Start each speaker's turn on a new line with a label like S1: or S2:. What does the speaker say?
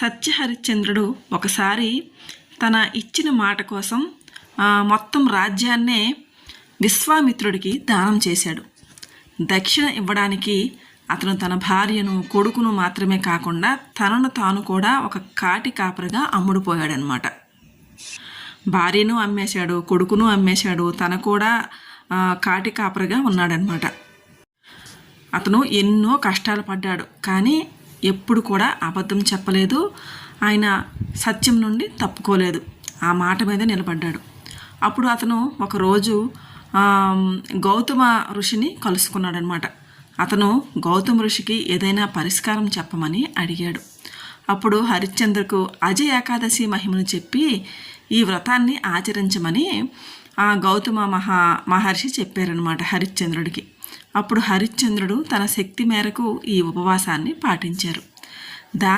S1: సత్యహరిశ్చంద్రుడు ఒకసారి తన ఇచ్చిన మాట కోసం మొత్తం రాజ్యాన్నే విశ్వామిత్రుడికి దానం చేశాడు. దక్షిణ ఇవ్వడానికి అతను తన భార్యను కొడుకును మాత్రమే కాకుండా తనను తాను కూడా ఒక కాటి కాపరిగా అమ్ముడుపోయాడనమాట భార్యను అమ్మేశాడు కొడుకును అమ్మేశాడు తన కూడా కాటి కాపరిగా ఉన్నాడనమాట అతను ఎన్నో కష్టాలు పడ్డాడు. కానీ ఎప్పుడు కూడా అబద్ధం చెప్పలేదు. ఆయన సత్యం నుండి తప్పుకోలేదు. ఆ మాట మీద నిలబడ్డాడు. అప్పుడు అతను ఒకరోజు గౌతమ ఋషిని కలుసుకున్నాడనమాట అతను గౌతమ ఋషికి ఏదైనా పరిష్కారం చెప్పమని అడిగాడు. అప్పుడు హరిశ్చంద్రకు అజయ ఏకాదశి మహిమను చెప్పి ఈ వ్రతాన్ని ఆచరించమని ఆ గౌతమ మహా మహర్షి చెప్పారనమాట హరిశ్చంద్రుడికి. అప్పుడు హరిశ్చంద్రుడు తన శక్తి మేరకు ఈ ఉపవాసాన్ని పాటించారు. దా